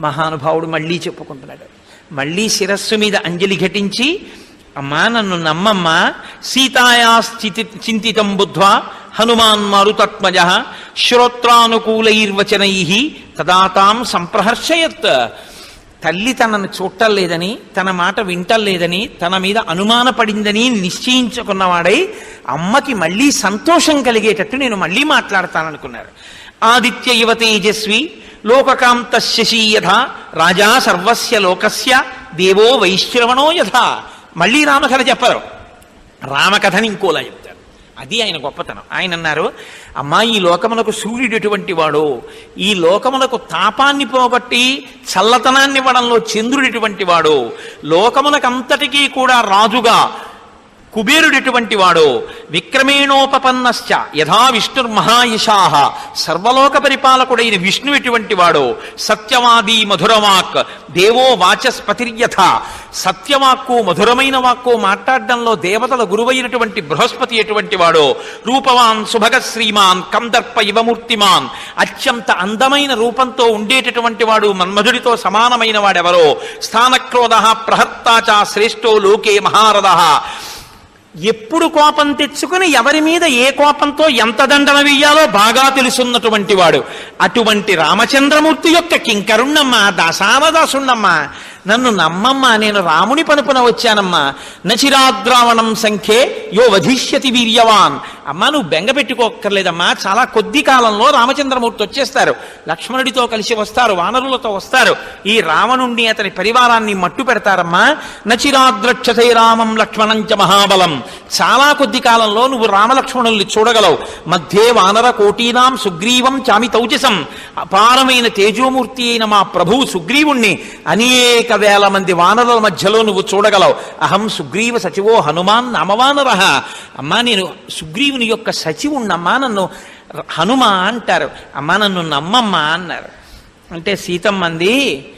మహానుభావుడు మళ్ళీ చెప్పుకుంటున్నాడు. మళ్ళీ శిరస్సు మీద అంజలి ఘటించి అమ్మా నన్ను నమ్మమ్మా సీతాయా స్థితి చింతితం బుద్ధ్వా హనుమాన్ మారుతత్మజ శ్రోత్రానుకూలైర్వచనై తదాతాం సంప్రహర్షయత్. తల్లి తనను చూడలేదని తన మాట వింటలేదని తన మీద అనుమానపడిందని నిశ్చయించుకున్నవాడై అమ్మకి మళ్ళీ సంతోషం కలిగేటట్టు నేను మళ్ళీ మాట్లాడతాననుకున్నాడు. ఆదిత్య యువ తేజస్వి లోకకాంత శశీ యథ రాజా సర్వస్య లోకస్య దేవో వైశ్రవణో యథ. మళ్ళీ రామకథ చెప్పరు. రామకథని ఇంకోలా చెప్తారు. అది ఆయన గొప్పతనం. ఆయన అన్నారు అమ్మా ఈ లోకమునకు సూర్యుడు ఎటువంటి వాడు? ఈ లోకమునకు తాపాన్ని పోగొట్టి చల్లతనాన్ని ఇవ్వడంలో చంద్రుడు ఎటువంటి వాడు? లోకమునకంతటికీ కూడా రాజుగా కుబేరుడిటువంటి వాడో విక్రమేణోపపన్నశ్చ యథా విష్ణుర్మహాయశాహ సర్వలోక పరిపాలకుడైన విష్ణు ఎటువంటి వాడో సత్యవాది మధురవాక్ దేవో వాచస్పతిర్యథ. సత్యవాక్కు మధురమైన వాక్కు మాట్లాడడంలో దేవతల గురువైనటువంటి బృహస్పతి ఎటువంటి వాడో? రూపవాన్ సుభగ శ్రీమాన్ కందర్ప ఇవమూర్తిమాన్ అత్యంత అందమైన రూపంతో ఉండేటటువంటి వాడు మన్మధుడితో సమానమైన వాడెవరో? స్థానక్రోధ ప్రహర్తాచ శ్రేష్టో లోకే మహారథ. ఎప్పుడు కోపం తెచ్చుకుని ఎవరి మీద ఏ కోపంతో ఎంత దండన వెయ్యాలో బాగా తెలుసున్నటువంటి వాడు. అటువంటి రామచంద్రమూర్తి యొక్క కింకరుణ్ణమ్మా దాసానదాసుణ్ణమ్మా నన్ను నమ్మమ్మా నేను రాముని పనుపున వచ్చానమ్మా. నచిరాద్రావణం సంఖ్యే యో వధిష్యతి వీర్యవాన్. అమ్మా నువ్వు బెంగ పెట్టుకోక్కర్లేదమ్మా. చాలా కొద్ది కాలంలో రామచంద్రమూర్తి వచ్చేస్తారు. లక్ష్మణుడితో కలిసి వస్తారు వానరులతో వస్తారు. ఈ రావణుణ్ణి అతని పరివారాన్ని మట్టు పెడతారమ్మా. నచిరాద్రక్షసై రామం లక్ష్మణంచ మహాబలం. చాలా కొద్ది కాలంలో నువ్వు రామలక్ష్మణుల్ని చూడగలవు. మధ్యే వానర కోటీనాం సుగ్రీవం చామి తౌజసం. అపారమైన తేజోమూర్తి అయిన మా ప్రభువు సుగ్రీవుణ్ణి అనేక వేల మంది వానరుల మధ్యలో నువ్వు చూడగలవు. అహం సుగ్రీవ సచివో హనుమాన్ నామవానర. అమ్మా నేను సుగ్రీవుని యొక్క సచివుణ్ణమ్మా నన్ను హనుమ అంటారు. అమ్మా నన్ను నమ్మమ్మా అన్నారు. అంటే సీతమ్మంది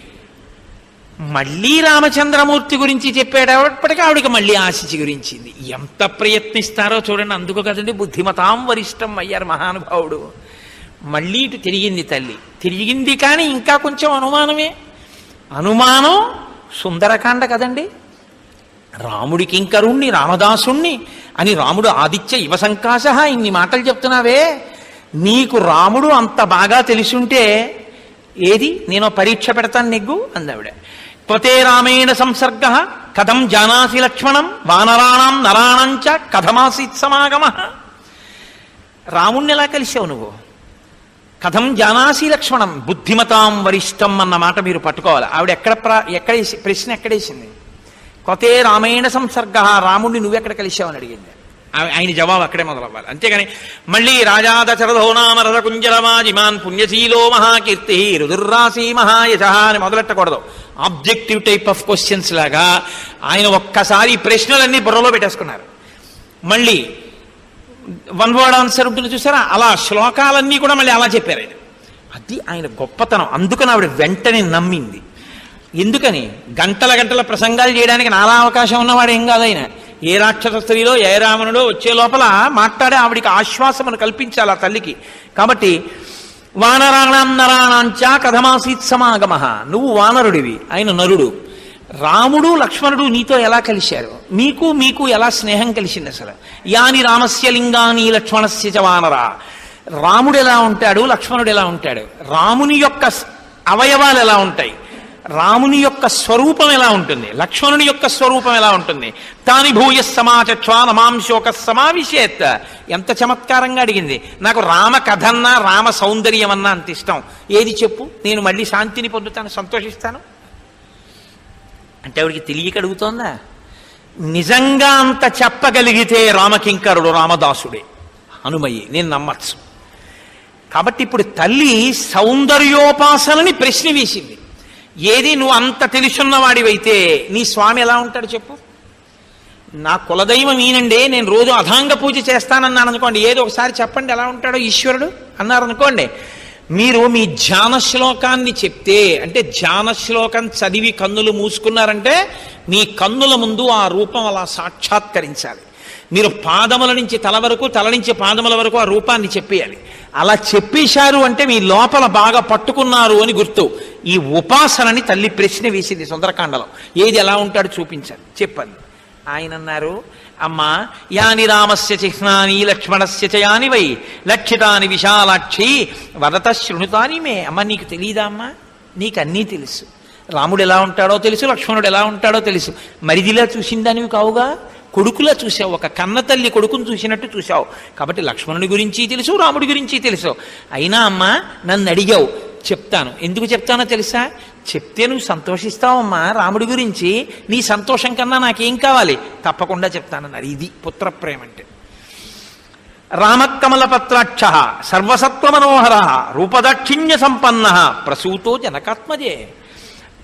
మళ్ళీ రామచంద్రమూర్తి గురించి చెప్పేటప్పటికీ ఆవిడకి మళ్ళీ ఆశించి గురించింది. ఎంత ప్రయత్నిస్తారో చూడండి అందుకు కదండి బుద్ధిమతాం వరిష్టం అయ్యారు మహానుభావుడు. మళ్ళీ ఇటు తిరిగింది తల్లి. తిరిగింది కానీ ఇంకా కొంచెం అనుమానమే. అనుమానం సుందరకాండ కదండి. రాముడికి ఇంకరుణ్ణి రామదాసుణ్ణి అని రాముడు ఆదిత్య యువ సంకాశ ఇన్ని మాటలు చెప్తున్నావే. నీకు రాముడు అంత బాగా తెలిసుంటే ఏది? నేను పరీక్ష పెడతాను నెగ్గు అందావిడ. త్వతే రామేణ సంసర్గ కథం జానాసి లక్ష్మణం వానరాణం నరాణంచ కథమాసీత్ సమాగమ. రాముణ్ణి ఎలా కలిసావు నువ్వు? కథం జానాసి లక్ష్మణం బుద్ధిమతాం వరిష్టం అన్న మాట మీరు పట్టుకోవాలి. ఆవిడ ఎక్కడ ప్ర ఎక్కడ ప్రశ్న ఎక్కడేసింది కొతే రామాయణ సంసర్గ రాముడిని నువ్వెక్కడ కలిశావని అడిగింది. ఆయన జవాబు అక్కడే మొదలవ్వాలి. అంతేగాని మళ్ళీ రాజా దశరథో నామ పుణ్యశీలో మహాకీర్తి రుదుర్రాశి మహాయశ అని మొదలెట్టకూడదు. ఆబ్జెక్టివ్ టైప్ ఆఫ్ క్వశ్చన్స్ లాగా ఆయన ఒక్కసారి ప్రశ్నలన్నీ బుర్రలో పెట్టేసుకున్నారు. మళ్ళీ వన్ వర్డ్ ఆన్సర్ ఉంటుంది చూసారా? అలా శ్లోకాలన్నీ కూడా మళ్ళీ అలా చెప్పారు ఆయన. అది ఆయన గొప్పతనం. అందుకని ఆవిడ వెంటనే నమ్మింది. ఎందుకని? గంటల గంటల ప్రసంగాలు చేయడానికి నాలా అవకాశం ఉన్నవాడు ఏం కాదు ఆయన. ఏ రాక్షస స్త్రీలో ఏ రావణుడో వచ్చే లోపల మాట్లాడే ఆవిడికి ఆశ్వాసమును కల్పించాలి ఆ తల్లికి. కాబట్టి వానరాణం నరాణాంచ కథమాసీత్ సమాగమ. నువ్వు వానరుడివి ఆయన నరుడు. రాముడు లక్ష్మణుడు నీతో ఎలా కలిశారు? మీకు మీకు ఎలా స్నేహం కలిసింది అసలు? యాని రామస్య లింగాని లక్ష్మణస్య చ వానరా. రాముడు ఎలా ఉంటాడు? లక్ష్మణుడు ఎలా ఉంటాడు? రాముని యొక్క అవయవాలు ఎలా ఉంటాయి? రాముని యొక్క స్వరూపం ఎలా ఉంటుంది? లక్ష్మణుని యొక్క స్వరూపం ఎలా ఉంటుంది? తాని భూయ సమాచత్వా నమాంశోక సమావిశేత్. ఎంత చమత్కారంగా అడిగింది. నాకు రామ కథన్నా రామ సౌందర్యం అన్నా అంత ఇష్టం. ఏది చెప్పు? నేను మళ్ళీ శాంతిని పొందుతాను సంతోషిస్తాను. అంటే ఆవిడికి తెలియక అడుగుతోందా? నిజంగా అంత చెప్పగలిగితే రామకింకరుడు రామదాసుడే. హనుమయ్యి నేను నమ్మచ్చు. కాబట్టి ఇప్పుడు తల్లి సౌందర్యోపాసనని ప్రశ్న వేసింది. ఏది నువ్వు అంత తెలుసున్నవాడివైతే నీ స్వామి ఎలా ఉంటాడు చెప్పు? నా కులదైవం ఈనండి నేను రోజు అధాంగ పూజ చేస్తానన్నాను అనుకోండి ఏదో ఒకసారి చెప్పండి ఎలా ఉంటాడో ఈశ్వరుడు అన్నారు అనుకోండి. మీరు మీ ధ్యాన శ్లోకాన్ని చెప్తే అంటే ధ్యాన శ్లోకం చదివి కన్నులు మూసుకున్నారంటే మీ కన్నుల ముందు ఆ రూపం అలా సాక్షాత్కరించాలి. మీరు పాదముల నుంచి తల వరకు తల నుంచి పాదముల వరకు ఆ రూపాన్ని చెప్పేయాలి. అలా చెప్పేశారు అంటే మీ లోపల బాగా పట్టుకున్నారు అని గుర్తు. ఈ ఉపాసనని తల్లి ప్రశ్న వేసింది సుందరకాండలో. ఏది ఎలా ఉంటాడు చూపించాలి. చెప్పండి. ఆయన అన్నారు అమ్మా యాని రామస్య చిహ్నాని లక్ష్మణస్య చయాని వై లక్షితాని విశాలాక్షి వదత శృణుతాని మే. అమ్మ నీకు తెలియదా అమ్మా? నీకు అన్నీ తెలుసు. రాముడు ఎలా ఉంటాడో తెలుసు లక్ష్మణుడు ఎలా ఉంటాడో తెలుసు. మరిదిలా చూసిందానివి కావుగా? కొడుకులా చూసావు ఒక కన్న తల్లి కొడుకును చూసినట్టు చూసావు కాబట్టి లక్ష్మణుడి గురించి తెలుసు రాముడి గురించి తెలుసు. అయినా అమ్మా నన్ను అడిగావు చెప్తాను. ఎందుకు చెప్తానో తెలుసా? చెప్తే నువ్వు సంతోషిస్తావమ్మా రాముడి గురించి. నీ సంతోషం కన్నా నాకేం కావాలి? తప్పకుండా చెప్తానన్నారు ఇది పుత్రప్రేమ అంటే రామకమలపత్రాక్ష సర్వసత్వ మనోహర రూపదాక్షిణ్య సంపన్న ప్రసూతో జనకాత్మజే.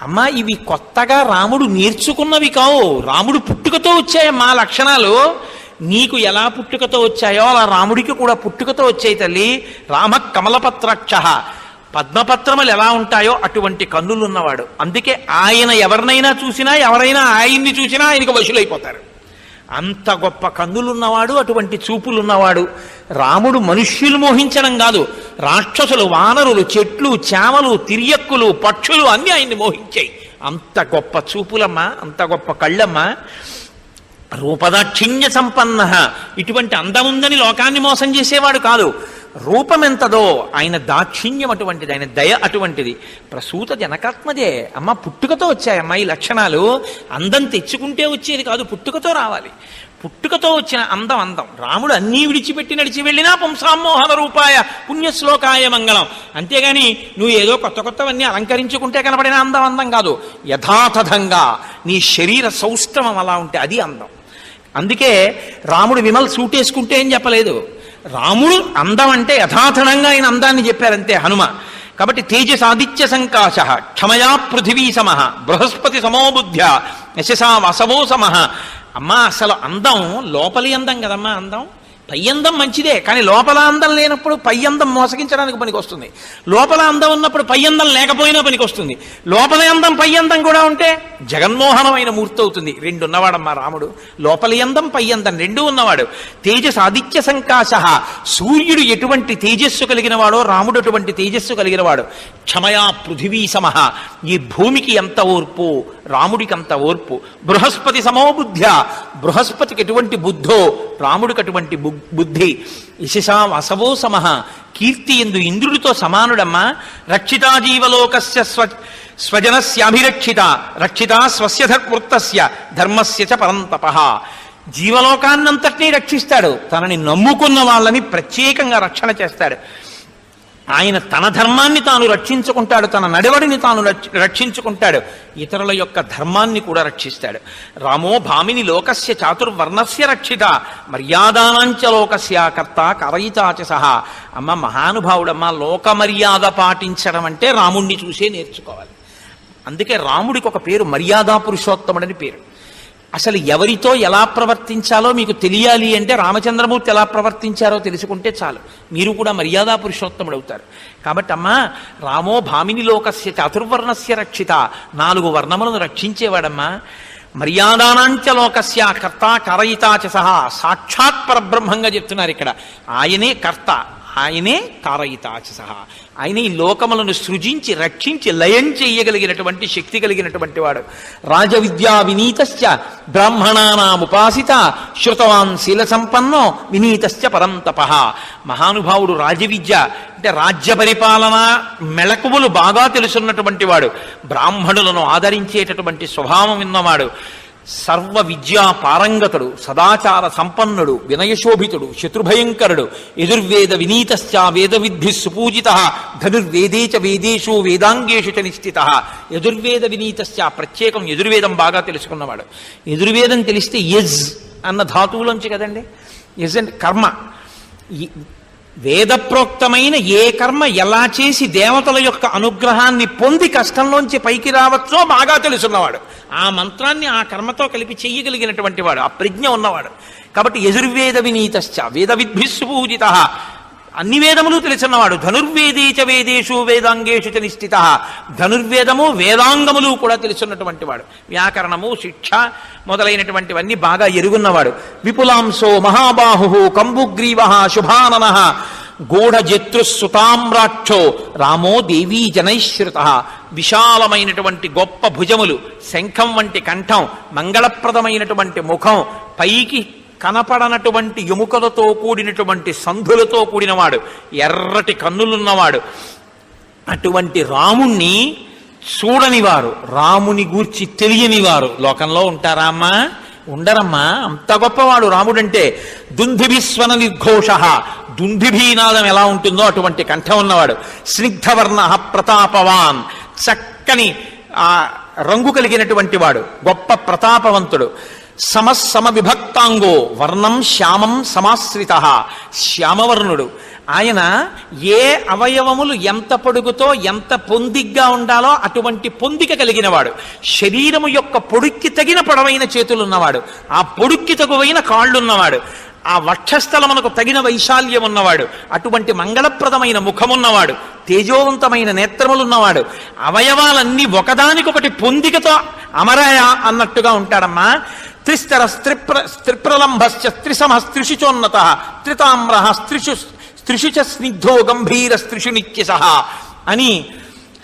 అమ్మా ఇవి కొత్తగా రాముడు నేర్చుకున్నవి కావు. రాముడు పుట్టుకతో వచ్చాయమ్మా లక్షణాలు. నీకు ఎలా పుట్టుకతో వచ్చాయో అలా రాముడికి కూడా పుట్టుకతో వచ్చాయి తల్లి. రామ కమలపత్రాక్ష పద్మపత్రములు ఎలా ఉంటాయో అటువంటి కన్నులున్నవాడు. అందుకే ఆయన ఎవరినైనా చూసినా ఎవరైనా ఆయన్ని చూసినా ఆయనకు వశులైపోతారు. అంత గొప్ప కన్నులున్నవాడు అటువంటి చూపులున్నవాడు. రాముడు మనుష్యులు మోహించడం కాదు. రాక్షసులు వానరులు చెట్లు చేమలు తిరియక్కులు పక్షులు అన్నీ ఆయన్ని మోహించాయి. అంత గొప్ప చూపులమ్మా అంత గొప్ప కళ్ళమ్మా. రూపదాక్షిణ్య సంపన్న ఇటువంటి అందముందని లోకాన్ని మోసం చేసేవాడు కాదు. రూపం ఎంతదో ఆయన దాక్షిణ్యం అటువంటిది ఆయన దయ అటువంటిది. ప్రసూత జనకాత్మదే అమ్మ పుట్టుకతో వచ్చాయి ఈ లక్షణాలు. అందం తెచ్చుకుంటే వచ్చేది కాదు పుట్టుకతో రావాలి. పుట్టుకతో వచ్చిన అందం అందం. రాముడు అన్నీ విడిచిపెట్టి నడిచి వెళ్ళినా పుంసామోహన రూపాయ పుణ్యశ్లోకాయ మంగళం. అంతేగాని నువ్వు ఏదో కొత్త కొత్తవన్నీ అలంకరించుకుంటే కనబడిన అందం అందం కాదు. యథాతథంగా నీ శరీర సౌష్ఠవం అలా ఉంటే అది అందం. అందుకే రాముడు విమల్ సూటేసుకుంటే ఏం చెప్పలేదు. రాముడు అందం అంటే యథాతథంగా ఆయన అందాన్ని చెప్పారంతే హనుమ. కాబట్టి తేజసాదిత్య సంకాశ క్షమయా పృథివీ సమ బృహస్పతి సమోబుద్ధ్య యశసా వసవో సమ. అమ్మా అసలు అందం లోపలి అందం కదమ్మా అందం? పై అందం మంచిదే కానీ లోపల అందం లేనప్పుడు పై అందం మోసగించడానికి పనికొస్తుంది. లోపల అందం ఉన్నప్పుడు పై అందం లేకపోయినా పనికొస్తుంది. లోపల అందం పై అందం కూడా ఉంటే జగన్మోహనమైన మూర్తి అవుతుంది. రెండు ఉన్నవాడమ్మా రాముడు. లోపలి అందం పై అందం రెండు ఉన్నవాడు. తేజస్ ఆదిత్య సంకాశ. సూర్యుడు ఎటువంటి తేజస్సు కలిగిన వాడో రాముడు అటువంటి తేజస్సు కలిగిన వాడు. క్షమయా పృథివీ సమహ ఈ భూమికి ఎంత ఓర్పు? రాముడికి అంత ఓర్పు. బృహస్పతి సమోబుద్ధ్య. బృహస్పతికి ఎటువంటి బుద్ధో? రాముడికి అటువంటి బుద్ధి బుద్ధి. యశసా వసవో సమహ కీర్తి ఎందు ఇంద్రుడితో సమానుడమ్మా. రక్షితాజీవలోకస్య స్వ స్వజనస్యాభిరక్షిత. రక్షిత స్వస్య ధర్మృత్తస్య ధర్మస్య చ పరంతప. జీవలోకాన్నంతటినీ రక్షిస్తాడు. తనని నమ్ముకున్న వాళ్ళని ప్రత్యేకంగా రక్షణ చేస్తాడు. ఆయన తన ధర్మాన్ని తాను రక్షించుకుంటాడు తన నడవడిని తాను రక్షించుకుంటాడు ఇతరుల యొక్క ధర్మాన్ని కూడా రక్షిస్తాడు. రామో భామిని లోకస్య చాతుర్వర్ణస్య రక్షిత మర్యాదానాంచ లోకస్య కర్త కరయితాచ సహా. అమ్మ మహానుభావుడమ్మ లోక మర్యాద పాటించడం అంటే రాముణ్ణి చూసే నేర్చుకోవాలి. అందుకే రాముడికి ఒక పేరు మర్యాదా పురుషోత్తముడని పేరు. అసలు ఎవరితో ఎలా ప్రవర్తించాలో మీకు తెలియాలి అంటే రామచంద్రమూర్తి ఎలా ప్రవర్తించారో తెలుసుకుంటే చాలు. మీరు కూడా మర్యాదా పురుషోత్తముడు అవుతారు. కాబట్టి అమ్మా రామో భామిని లోకస్య చతుర్వర్ణస్య రక్షిత. నాలుగు వర్ణములను రక్షించేవాడమ్మా. మర్యాదానాంచ లోకస్య కర్త కరయితాచ సహా. సాక్షాత్ పరబ్రహ్మంగా చెప్తున్నారు ఇక్కడ. ఆయనే కర్త. ఆయనే కారయితాచ సహా. ఆయన ఈ లోకములను సృజించి రక్షించి లయం చేయగలిగినటువంటి శక్తి కలిగినటువంటి వాడు. రాజవిద్యా వినీతశ్చ బ్రాహ్మణానాముపాసిత శృతవాన్ శీల సంపన్నో వినీతశ్చ పరంతప మహానుభావుడు రాజవిద్య అంటే రాజ్య పరిపాలన మెళకువలు బాగా తెలుసున్నటువంటి వాడు. బ్రాహ్మణులను ఆదరించేటటువంటి స్వభావం ఉన్నవాడు సర్వ విద్యా పారంగతుడు సదాచార సంపన్నుడు వినయశోభితుడు శత్రుభయంకరుడు ఎదుర్వేద వినీతశ్చ వేద విద్ధి సుపూజిత ధనుర్వేదే చ వేదేషు వేదాంగేషు చ నిశ్చిత. యజుర్వేద వినీతశ్చ ప్రత్యేకం ఎదుర్వేదం బాగా తెలుసుకున్నవాడు. ఎదుర్వేదం తెలిస్తే యజ్ అన్న ధాతువులోంచి కదండి. యజ్ అంటే కర్మ. వేదప్రోక్తమైన ఏ కర్మ ఎలా చేసి దేవతల యొక్క అనుగ్రహాన్ని పొంది కష్టంలోంచి పైకి రావచ్చో బాగా తెలుసున్నవాడు. ఆ మంత్రాన్ని ఆ కర్మతో కలిపి చెయ్యగలిగినటువంటి వాడు ఆ ప్రజ్ఞ ఉన్నవాడు. కాబట్టి యజుర్వేద వినీతశ్చ వేద విద్భిస్సు పూజిత. అన్ని వేదములు తెలిసినవాడు ధనుర్వేదీచ వేదేషు వేదాంగేషు చ నిష్ఠిత. ధనుర్వేదము వేదాంగములు కూడా తెలుసున్నటువంటి వాడు. వ్యాకరణము శిక్ష మొదలైనటువంటివన్నీ బాగా ఎరుగున్నవాడు. విపులాంశో మహాబాహు కంబుగ్రీవ శుభానన. గూఢజత్రు సుతామ్రాక్షో రామో దేవీ జనైశ్రుత. విశాలమైనటువంటి గొప్ప భుజములు శంఖం వంటి కంఠం మంగళప్రదమైనటువంటి ముఖం పైకి కనపడనటువంటి ఎముకలతో కూడినటువంటి సంధులతో కూడినవాడు ఎర్రటి కన్నులున్నవాడు. అటువంటి రాముణ్ణి చూడనివారు రాముని గూర్చి తెలియనివారు. లోకంలో ఉంటారా అమ్మా? ఉండరమ్మా. అంత గొప్పవాడు రాముడంటే దుందుభిస్వన నిర్ఘోష. దుందుభీనాదం ఎలా ఉంటుందో అటువంటి కంఠం ఉన్నవాడు. స్నిగ్ధవర్ణ ప్రతాపవాన్. చక్కని ఆ రంగు కలిగినటువంటి వాడు. గొప్ప ప్రతాపవంతుడు. సమసమ విభక్తాంగో వర్ణం శ్యామం సమాశ్రిత. శ్యామవర్ణుడు. ఆయన ఏ అవయవములు ఎంత పొడుగుతో ఎంత పొందిగ్గా ఉండాలో అటువంటి పొందిక కలిగినవాడు. శరీరము యొక్క పొడుక్కి తగిన పొడవైన చేతులున్నవాడు. ఆ పొడుక్కి తగువైన కాళ్ళున్నవాడు. ఆ వక్షస్థలమునకు తగిన వైశాల్యం ఉన్నవాడు అటువంటి మంగళప్రదమైన ముఖమున్నవాడు. తేజోవంతమైన నేత్రములున్నవాడు. అవయవాలన్నీ ఒకదానికొకటి పొందికతో అమరాయ అన్నట్టుగా ఉంటాడమ్మా. త్రిస్తర స్త్రిప్ర స్త్రిప్రలంభశ్చ త్రిసమ స్త్రిషుచోన్నత త్రితామ్ర స్త్రిషు స్త్రిషు చ స్నిగ్ధో గంభీర స్త్రిషునిత్యస అని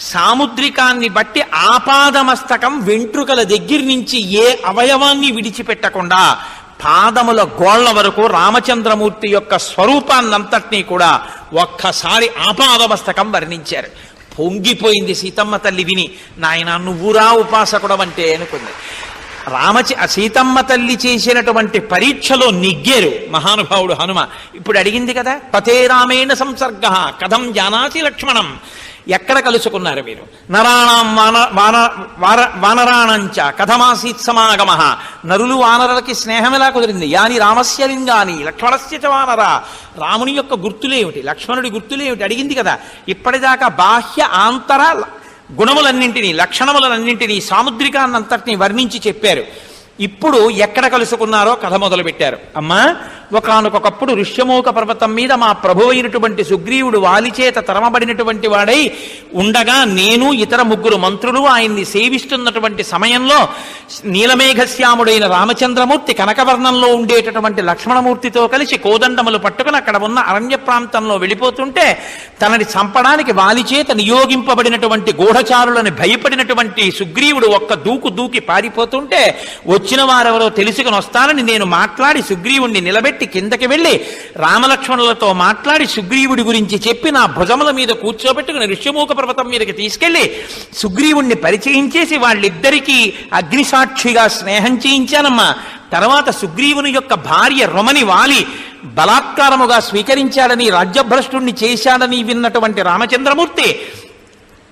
సాముద్రికాన్ని బట్టి ఆపాదమస్తకం వెంట్రుకల దగ్గర నుంచి ఏ అవయవాన్ని విడిచిపెట్టకుండా పాదముల గోళ్ళ వరకు రామచంద్రమూర్తి యొక్క స్వరూపాన్నంతటినీ కూడా ఒక్కసారి ఆపాదమస్తకం వర్ణించారు పొంగిపోయింది సీతమ్మ తల్లి విని నాయన నువ్వురా ఉపాసకుడవంటే అనుకుంది రామచి సీతమ్మ తల్లి చేసినటువంటి పరీక్షలో నిగ్గేరు. మహానుభావుడు హనుమ. ఇప్పుడు అడిగింది కదా పతే రామేణ సంసర్గ కథం జానాసి లక్ష్మణం. ఎక్కడ కలుసుకున్నారు మీరు? నరాణం వాన వాన వార వానరాణంచ కథమాసీత్ సమాగమ. నరులు వానరులకి స్నేహం ఎలా కుదిరింది? యాని రామస్య లింగాని లక్ష్మణస్య చ వానర. రాముని యొక్క గుర్తులేమిటి? లక్ష్మణుడి గుర్తులేమిటి? అడిగింది కదా. ఇప్పటిదాకా బాహ్య ఆంతర గుణములన్నింటినీ లక్షణములన్నింటినీ సాముద్రికాన్నంతటినీ వర్ణించి చెప్పారు. ఇప్పుడు ఎక్కడ కలుసుకున్నారో కథ మొదలుపెట్టారు. అమ్మా ఒకనకొకప్పుడు ఋష్యమూక పర్వతం మీద మా ప్రభువైనటువంటి సుగ్రీవుడు వాలిచేత తరమబడినటువంటి వాడై ఉండగా నేను ఇతర ముగ్గురు మంత్రులు ఆయన్ని సేవిస్తున్నటువంటి సమయంలో నీలమేఘశ్యాముడైన రామచంద్రమూర్తి కనకవర్ణంలో ఉండేటటువంటి లక్ష్మణమూర్తితో కలిసి కోదండములు పట్టుకుని అక్కడ ఉన్న అరణ్య ప్రాంతంలో వెళ్ళిపోతుంటే తనని చంపడానికి వాలిచేత నియోగింపబడినటువంటి గూఢచారులని భయపడినటువంటి సుగ్రీవుడు ఒక్క దూకు దూకి పారిపోతుంటే వచ్చిన వారెవరో తెలుసుకుని వస్తానని నేను మాట్లాడి సుగ్రీవుణ్ణి నిలబెట్టి కిందకి వెళ్ళి రామలక్ష్మణులతో మాట్లాడి సుగ్రీవుడి గురించి చెప్పి నా భుజముల మీద కూర్చోబెట్టుకుని ఋష్యమూక పర్వతం మీదకి తీసుకెళ్ళి సుగ్రీవుణ్ణి పరిచయం చేసి వాళ్ళిద్దరికీ అగ్నిసాక్షిగా స్నేహం చేయించానమ్మా. తర్వాత సుగ్రీవుని యొక్క భార్య రొమని వాలి బలాత్కారముగా స్వీకరించాడని రాజ్యభ్రష్టుణ్ణి చేశాడని విన్నటువంటి రామచంద్రమూర్తి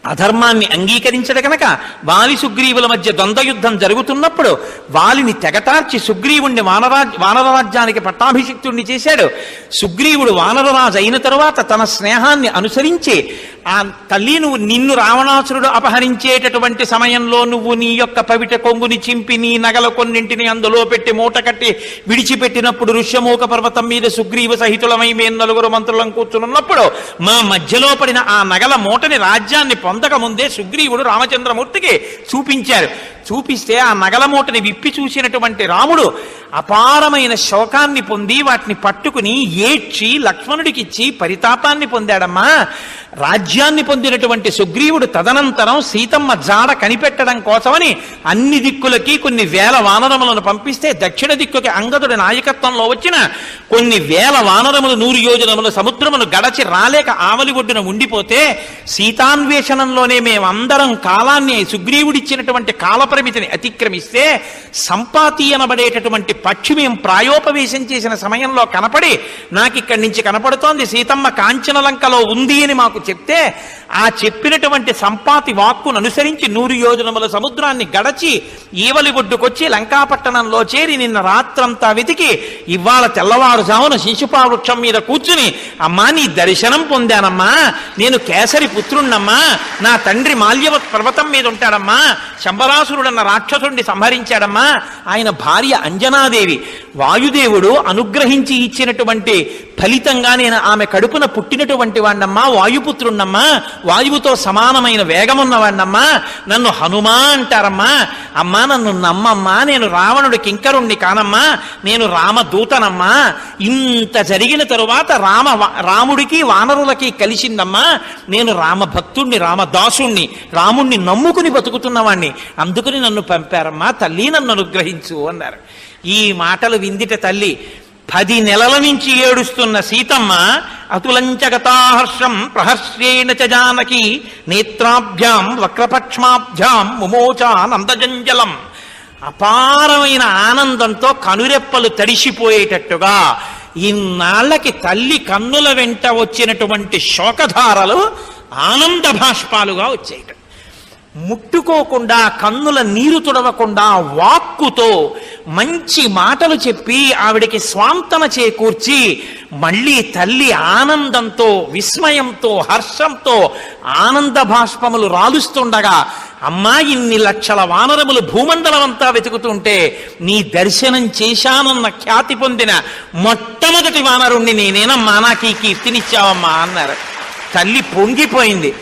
అధర్మాన్ని అంగీకరించడు కనుక వాలి సుగ్రీవుల మధ్య ద్వంద్వయుద్ధం జరుగుతున్నప్పుడు వాలిని తెగటార్చి సుగ్రీవుణ్ణి వానరాజ్ వానరరాజ్యానికి పట్టాభిషిక్తుణ్ణి చేశాడు. సుగ్రీవుడు వానరరాజు అయిన తరువాత తన స్నేహాన్ని అనుసరించి ఆ తల్లి నువ్వు నిన్ను రావణాసురుడు అపహరించేటటువంటి సమయంలో నువ్వు నీ యొక్క పవిట కొంగుని చింపి నీ నగల కొన్నింటిని అందులో పెట్టి మూట కట్టి విడిచిపెట్టినప్పుడు ఋష్యమూక పర్వతం మీద సుగ్రీవ సహితులమై మేము నలుగురు మంత్రులం కూర్చున్నప్పుడు మా మధ్యలో పడిన ఆ నగల మూటని రాజ్యాన్ని పొందక ముందే సుగ్రీవుడు రామచంద్రమూర్తికి చూపించారు. చూపిస్తే ఆ నగలమూటని విప్పి చూసినటువంటి రాముడు అపారమైన శోకాన్ని పొంది వాటిని పట్టుకుని ఏడ్చి లక్ష్మణుడికిచ్చి పరితాపాన్ని పొందాడమ్మా. రాజ్యాన్ని పొందినటువంటి సుగ్రీవుడు తదనంతరం సీతమ్మ జాడ కనిపెట్టడం కోసమని అన్ని దిక్కులకి కొన్ని వేల వానరములను పంపిస్తే దక్షిణ దిక్కుకి అంగదుడి నాయకత్వంలో వచ్చిన కొన్ని వేల వానరములు నూరు యోజనములు సముద్రమును గడచి రాలేక ఆవలి ఒడ్డున ఉండిపోతే సీతాన్వేషణంలోనే మేమందరం కాలాన్ని సుగ్రీవుడిచ్చినటువంటి కాలపరిమితిని అతిక్రమిస్తే సంపాతి అనబడేటటువంటి పక్షి మేము ప్రాయోపవేశం చేసిన సమయంలో కనపడి నాకు ఇక్కడి నుంచి కనపడుతోంది సీతమ్మ కాంచనలంకలో ఉంది అని మాకు చెప్తే ఆ చెప్పినటువంటి సంపాతి వాక్కును అనుసరించి నూరు యోజనముల సముద్రాన్ని గడచి ఈవలి ఒడ్డుకొచ్చి లంకాపట్టణంలో చేరి నిన్న రాత్రంతా వెతికి ఇవాళ తెల్లవారుజామున శిశుపా వృక్షం మీద కూర్చుని అమ్మా నీ దర్శనం పొందానమ్మా నేను కేసరి పుత్రుణ్ణమ్మా నా తండ్రి మాల్యవ పర్వతం మీద ఉంటాడమ్మా అన్న రాక్షసుడిని సంహరించాడమ్మా. ఆయన భార్య అంజనాదేవి. వాయుదేవుడు అనుగ్రహించి ఇచ్చినటువంటి ఫలితంగా నేను ఆమె కడుపున పుట్టినటువంటి వాణ్ణమ్మా వాయుపుత్రుణ్ణమ్మా. వాయువుతో సమానమైన వేగమున్నవాణ్ణమ్మా నన్ను హనుమా అంటారమ్మా. అమ్మా నన్ను నమ్మమ్మా. నేను రావణుడి కింకరుణ్ణి కానమ్మా. నేను రామదూతనమ్మా. ఇంత జరిగిన తరువాత రామ రాముడికి వానరులకి కలిసిందమ్మా. నేను రామభక్తుణ్ణి రామదాసుణ్ణి రాముణ్ణి నమ్ముకుని బతుకుతున్నవాణ్ణి. అందుకని నన్ను పంపారమ్మా తల్లి నన్ను అనుగ్రహించు అన్నారు. ఈ మాటలు విందిట తల్లి పది నెలల నుంచి ఏడుస్తున్న సీతమ్మ అతులంచగతాహర్షం ప్రహర్ష్యేణ చ జానకి నేత్రాభ్యాం వక్రపక్ష్మాభ్యాం ముమోచానందజంజలం అపారమైన ఆనందంతో కనురెప్పలు తడిసిపోయేటట్టుగా ఇన్నాళ్ళకి తల్లి కన్నుల వెంట వచ్చినటువంటి శోకధారలు ఆనంద భాష్పాలుగా వచ్చేయటం. ముట్టుకోకుండా కన్నుల నీరు తుడవకుండా వాక్కుతో మంచి మాటలు చెప్పి ఆవిడికి స్వాంతన చేకూర్చి మళ్ళీ తల్లి ఆనందంతో విస్మయంతో హర్షంతో ఆనంద భాష్పములు రాలుస్తుండగా అమ్మా ఇన్ని లక్షల వానరములు భూమండలం అంతా వెతుకుతుంటే నీ దర్శనం చేశానన్న ఖ్యాతి పొందిన మొట్టమొదటి వానరుణ్ణి నేనేనమ్మా నాకు ఈ కీర్తినిచ్చావమ్మా అన్నారు. తల్లి పొంగిపోయింది.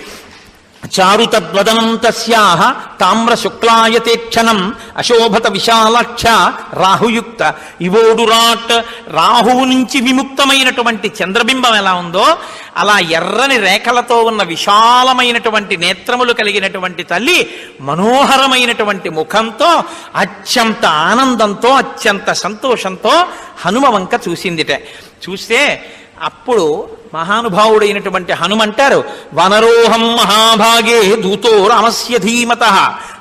చారు తామ్ర తస్యాహ తామ్ర శుక్లాయతేక్షణం అశోభత విశాలక్ష రాహుయుక్త. ఇవోడురాట్ రాహువు నుంచి విముక్తమైనటువంటి చంద్రబింబం ఎలా ఉందో అలా ఎర్రని రేఖలతో ఉన్న విశాలమైనటువంటి నేత్రములు కలిగినటువంటి తల్లి మనోహరమైనటువంటి ముఖంతో అత్యంత ఆనందంతో అత్యంత సంతోషంతో హనుమ వంక చూసిందిట. చూస్తే అప్పుడు మహానుభావుడైనటువంటి హనుమంటారు వనరోహం మహాభాగే దూతో రామస్య ధీమత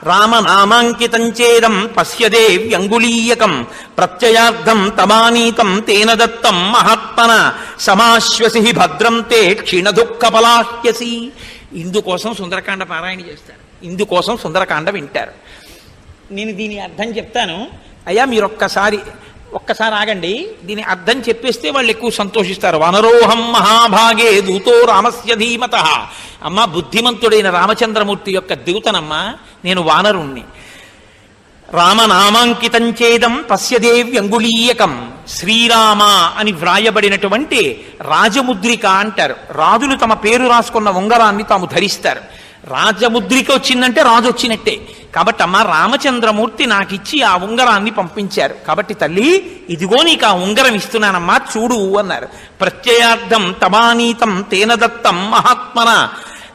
రామనామాంకితం చేదం పశ్యదే వ్యంగులీయకం ప్రత్యయార్థం తమానీతం తేన దత్తం మహాత్మన సమాశ్వసి భద్రం తే క్షీణదుఃఖపలాహ్యసి. ఇందుకోసం సుందరకాండ పారాయణ చేస్తారు. ఇందుకోసం సుందరకాండ వింటారు. నేను దీని అర్థం చెప్తాను. అయ్యా మీరు ఒక్కసారి ఆగండి. దీని అర్థం చెప్పేస్తే వాళ్ళు ఎక్కువ సంతోషిస్తారు. వనరోహం మహాభాగే దూతో రామస్య ధీమత. అమ్మ బుద్ధిమంతుడైన రామచంద్రమూర్తి యొక్క దూతనమ్మా నేను వానరుణ్ణి. రామనామాంకితం చేదం పశ్యదేవ్యంగుళీయకం శ్రీరామ అని వ్రాయబడినటువంటి రాజముద్రిక అంటారు. రాజులు తమ పేరు రాసుకున్న ఉంగరాన్ని తాము ధరిస్తారు. రాజముద్రిక వచ్చిందంటే రాజు వచ్చినట్టే. కాబట్టి అమ్మ రామచంద్రమూర్తి నాకిచ్చి ఆ ఉంగరాన్ని పంపించారు. కాబట్టి తల్లి ఇదిగో నీకు ఆ ఉంగరం ఇస్తున్నానమ్మా చూడు అన్నారు. ప్రత్యయార్థం తమానీతం తేన దత్తం మహాత్మన.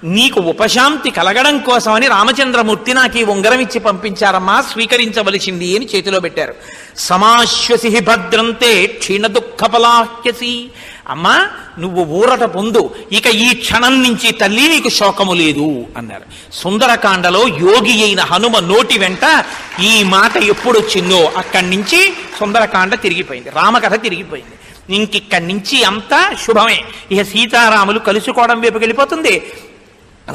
నీకు ఉపశాంతి కలగడం కోసమని రామచంద్రమూర్తి నాకు ఈ ఉంగరం ఇచ్చి పంపించారమ్మా స్వీకరించవలసింది అని చేతిలో పెట్టారు. సమాశ్వసి భద్రంతే క్షీణ దుఃఖపలాహ్యసి అమ్మా నువ్వు ఊరట పొందు. ఇక ఈ క్షణం నుంచి తల్లి నీకు శోకము లేదు అన్నారు. సుందరకాండలో యోగి అయిన హనుమ నోటి వెంట ఈ మాట ఎప్పుడొచ్చిందో అక్కడి నుంచి సుందరకాండ తిరిగిపోయింది. రామకథ తిరిగిపోయింది. ఇంకిక్కడి నుంచి అంతా శుభమే. ఇక సీతారాములు కలుసుకోవడం వైపు వెళ్ళిపోతుంది.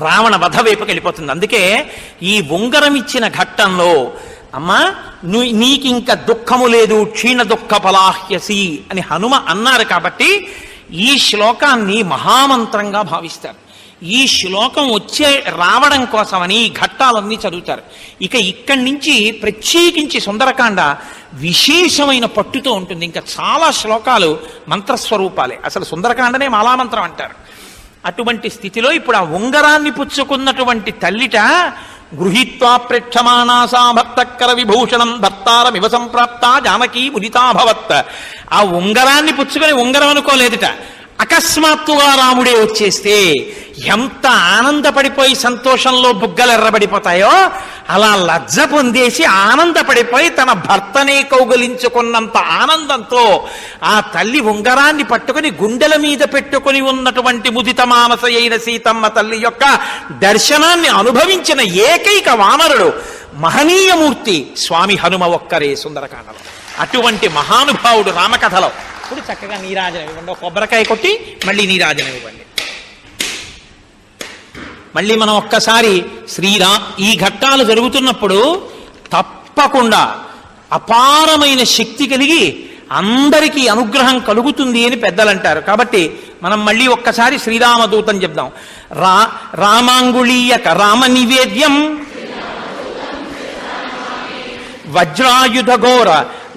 రావణ వధ వైపుకి వెళ్ళిపోతుంది. అందుకే ఈ ఉంగరం ఇచ్చిన ఘట్టంలో అమ్మా నువ్వు నీకింక దుఃఖము లేదు క్షీణ దుఃఖ పలాహ్యసి అని హనుమ అన్నారు కాబట్టి ఈ శ్లోకాన్ని మహామంత్రంగా భావిస్తారు. ఈ శ్లోకం వచ్చే రావడం కోసమని ఈ ఘట్టాలన్నీ చదువుతారు. ఇక ఇక్కడి నుంచి ప్రత్యేకించి సుందరకాండ విశేషమైన పట్టుతో ఉంటుంది. ఇంకా చాలా శ్లోకాలు మంత్రస్వరూపాలే. అసలు సుందరకాండనే మాలామంత్రం అంటారు. అటువంటి స్థితిలో ఇప్పుడు ఆ ఉంగరాన్ని పుచ్చుకున్నటువంటి తల్లిట గృహీత్వా ప్రేక్షమాణాసా భక్తకర విభూషణం భర్తారమివ సంప్రాప్త జానకీ ముదితాభవత్ ఆ ఉంగరాన్ని పుచ్చుకొని ఉంగరం అనుకోలేదుట. అకస్మాత్తుగా రాముడే వచ్చేస్తే ఎంత ఆనందపడిపోయి సంతోషంలో బుగ్గలు ఎర్రబడిపోతాయో అలా లజ్జ పొందేసి ఆనందపడిపోయి తన భర్తనే కౌగలించుకున్నంత ఆనందంతో ఆ తల్లి ఉంగరాన్ని పట్టుకుని గుండెల మీద పెట్టుకుని ఉన్నటువంటి ముదిత మానస అయిన సీతమ్మ తల్లి యొక్క దర్శనాన్ని అనుభవించిన ఏకైక వానరుడు మహనీయమూర్తి స్వామి హనుమ ఒక్కరే సుందరకాండలో. అటువంటి మహానుభావుడు రామకథలో. ఇప్పుడు చక్కగా నీరాజనం ఇవ్వండి. కొబ్బరికాయ కొట్టి మళ్ళీ నీరాజనం ఇవ్వండి. మళ్ళీ మనం ఒక్కసారి శ్రీరా ఈ ఘట్టాలు జరుగుతున్నప్పుడు తప్పకుండా అపారమైన శక్తి కలిగి అందరికీ అనుగ్రహం కలుగుతుంది అని పెద్దలు అంటారు. కాబట్టి మనం మళ్ళీ ఒక్కసారి శ్రీరామదూతం చెప్దాం. రా రామాంగుళీయక రామ నివేద్యం వజ్రాయుధ ఘోర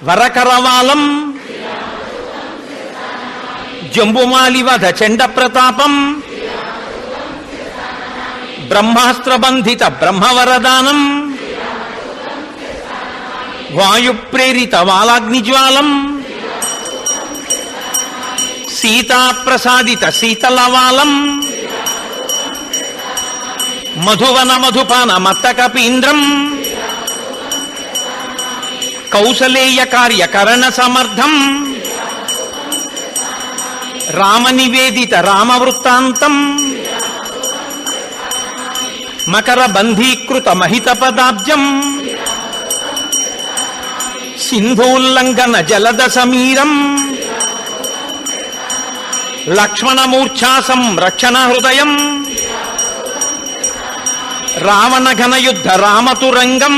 వరకరవాలం. జంబుమాలివధ చండ ప్రతాపం బ్రహ్మాస్త్రబంధిత బ్రహ్మవరదానం. వాయుప్రేరిత వాలాగ్నిజ్వాలం సీతాప్రసాదిత శీతలవాలం. మధువన మధుపాన మత్తకపీంద్రం. కౌసలేయ కార్యకరణ సమర్థం. రామనివేదిత రామవృత్తాంతం. మకర బంధీకృత మహిత పదాబ్జం సింధూల్లంఘన జలద సమీరం లక్ష్మణమూర్ఛా సంరక్షణ హృదయం రావణ ఘనయుద్ధ రామతురంగం.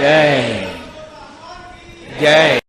Yeah. Yeah.